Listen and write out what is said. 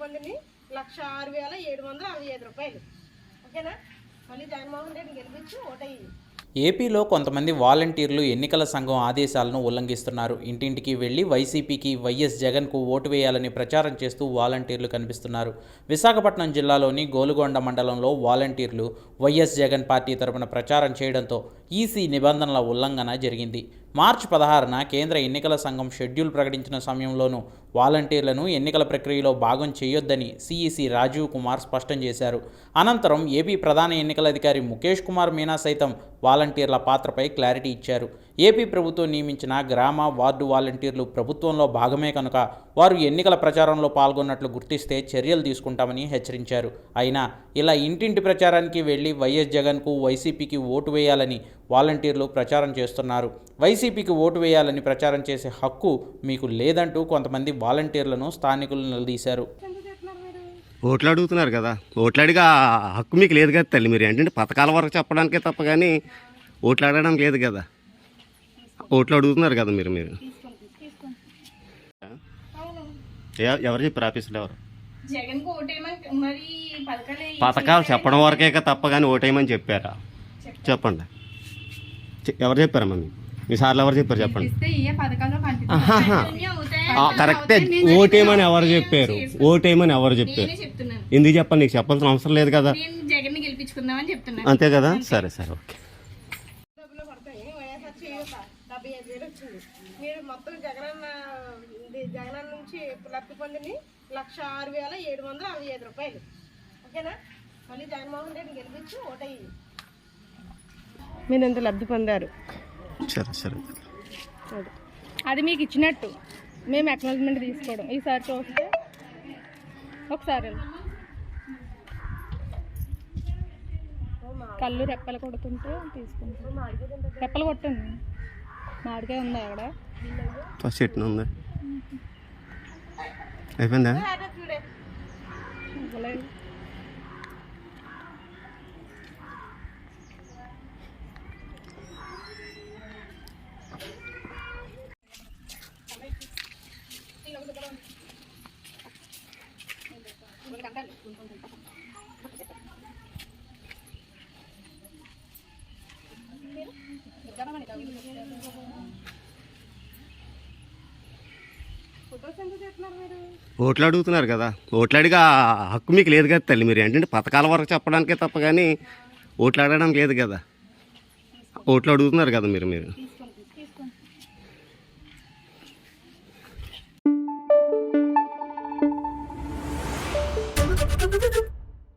లబ్ధి లక్ష ఆరు వేల ఏడు వందల అరవై ఐదు రూపాయలు. ఓకేనా? మళ్ళీ జగన్మోహన్ రెడ్డి గెలిపించి ఓటయ్యింది ఏపీలో కొంతమంది వాలంటీర్లు ఎన్నికల సంఘం ఆదేశాలను ఉల్లంఘిస్తున్నారు. ఇంటింటికి వెళ్ళి వైసీపీకి వైఎస్ జగన్కు ఓటు వేయాలని ప్రచారం చేస్తూ వాలంటీర్లు కనిపిస్తున్నారు. విశాఖపట్నం జిల్లాలోని గోలుగొండ మండలంలో వాలంటీర్లు వైఎస్ జగన్ పార్టీ తరపున ప్రచారం చేయడంతో ఈసీ నిబంధనల ఉల్లంఘన జరిగింది. మార్చి పదహారున కేంద్ర ఎన్నికల సంఘం షెడ్యూల్ ప్రకటించిన సమయంలోనూ వాలంటీర్లను ఎన్నికల ప్రక్రియలో భాగం చేయొద్దని సిఈసి రాజీవ్ కుమార్ స్పష్టం చేశారు. అనంతరం ఏపీ ప్రధాన ఎన్నికల అధికారి ముఖేష్ కుమార్ మీనా సైతం వాలంటీర్ల పాత్రపై క్లారిటీ ఇచ్చారు. ఏపీ ప్రభుత్వం నియమించిన గ్రామ వార్డు వాలంటీర్లు ప్రభుత్వంలో భాగమే కనుక వారు ఎన్నికల ప్రచారంలో పాల్గొన్నట్లు గుర్తిస్తే చర్యలు తీసుకుంటామని హెచ్చరించారు. అయినా ఇలా ఇంటింటి ప్రచారానికి వెళ్ళి వైఎస్ జగన్కు వైసీపీకి ఓటు వేయాలని వాలంటీర్లు ప్రచారం చేస్తున్నారు. వైసీపీకి ఓటు వేయాలని ప్రచారం చేసే హక్కు మీకు లేదంటూ కొంతమంది వాలంటీర్లను స్థానికులు నిలదీశారు. ఓట్లు అడుగుతున్నారు కదా. ఓట్లు అడిగా హక్కు మీకు లేదు కదా తల్లి. మీరు ఏంటంటే పథకాల వరకు చెప్పడానికే తప్ప కానీ ఓట్లు అడగడం లేదు కదా. ఓట్లు అడుగుతున్నారు కదా మీరు మీరు. ఎవరు చెప్పారు ఆఫీసులో ఎవరు? జగన్కు ఓటేమని మరి పథకాలు చెప్పడం వరకే కదా తప్ప కానీ ఓటేయమని చెప్పారా. చెప్పండి. ఎవరు చెప్పారమ్మా మీకు మీ సార్లు ఎవరు చెప్పారు చెప్పండి. కరెక్టే. ఓటేయమని ఎవరు చెప్పారు? ఓటేయమని ఎవరు చెప్పారు? ఎందుకు చెప్పండి నీకు చెప్పాల్సిన అవసరం లేదు కదా. నేను జగన్ని గెలిపించుకుందామని చెప్తున్నాను. అంతే కదా? సరే సరే ఓకే. మీరు మొత్తం జగనన్న జగనన్న నుంచి లబ్ధి లక్ష ఆరు వేల ఏడు వందల అరవై ఐదు రూపాయలు. ఓకేనా? మళ్ళీ జగన్మోహన్ రెడ్డి గెలిపించి ఓటయ్యింది మీరు ఎంత లబ్ధి పొందారు. సరే సరే. అది. మీకు ఇచ్చినట్టు. మేము అక్నాలజ్మెంట్ తీసుకోవడం. ఈసారి చూస్తే ఒకసారి కళ్ళు రెప్పలు కొడుతుంటే తీసుకుంటాం. రెప్పలు కొట్టండి. మామిడికాయ ఉందా అక్కడ? ఎట్లా ఉంది. అయిపోయిందా చూడే ఇవ్వలేదు. ఫొటోస్ ఎందుకు చేస్తున్నారు మీరు ఓట్లు అడుగుతున్నారు కదా. ఓట్లు అడిగా హక్కు మీకు లేదు కదా తల్లి మీరు. ఏంటంటే పథకాల వరకు చెప్పడానికే తప్ప కానీ ఓట్లు అడగడం లేదు కదా. ఓట్లు అడుగుతున్నారు కదా మీరు మీరు.